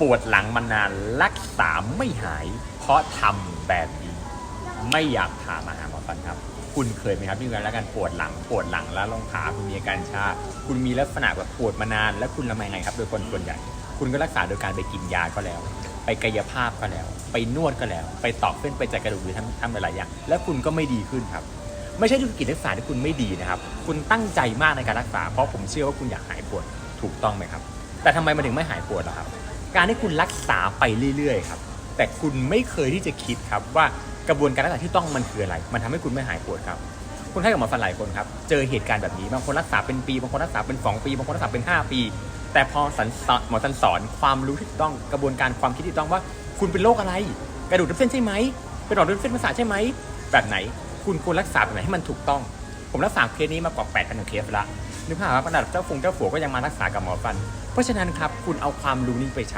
ปวดหลังมานานรักษาไม่หาย เพราะทำแบบนี้ ไม่อยากพามาหาหมอฟันครับ คุณเคยไหมครับที่การแล้วกันปวดหลังปวดหลังแล้วรองขาคุณมีอาการชา คุณมีลักษณะแบบปวดมานาน แล้วคุณทำยังไงครับ โดยคนส่วนใหญ่ คุณก็รักษาโดยการไปกินยาก็แล้ว ไปกายภาพก็แล้ว ไปนวดก็แล้ว ไปตอกเส้นไปจัดกระดูกหรือทำทำหลายอย่าง แล้วคุณก็ไม่ดีขึ้นครับไม่ใช่ธุรกิจรักษาที่คุณไม่ดีนะครับ คุณตั้งใจมากในการรักษา เพราะผมเชื่อว่าคุณอยากหายปวดถูกต้องไหมครับ แต่ทำไมมันถึงไม่หายปวดล่ะครับ การที่คุณรักษาไปเรื่อยๆครับแต่คุณไม่เคยที่จะคิดครับว่ากระบวนการรักษาที่ต้องมันคืออะไร มันทำให้คุณไม่หายปวดครับคนไข้กับหมอฟันหลายคนครับเจอเหตุการณ์แบบนี้บางคนรักษาเป็นปีบางคนรักษาเป็น 2 ปีบางคนรักษาเป็น 5 ปี แต่พอสันสอนหมอสันสอนความรู้ที่ถูกต้องกระบวนการความคิดที่ต้องว่า คุณเป็นโรคอะไร กระดูกทับเส้นใช่ไหมเป็นหลอดเลือดเส้นประสาทใช่ไหมแบบไหน คุณควรรักษาแบบไหนให้มันถูกต้อง ผมรักษาเคสนี้มากกว่า8 0 0 0เคสละนึกภาพว่าขนาดเจ้าฟงเจ้าผัวก็ยังมารักษากับหมอฟัน เพราะฉะนั้นครับคุณเอาความรู้นี้ไปใช้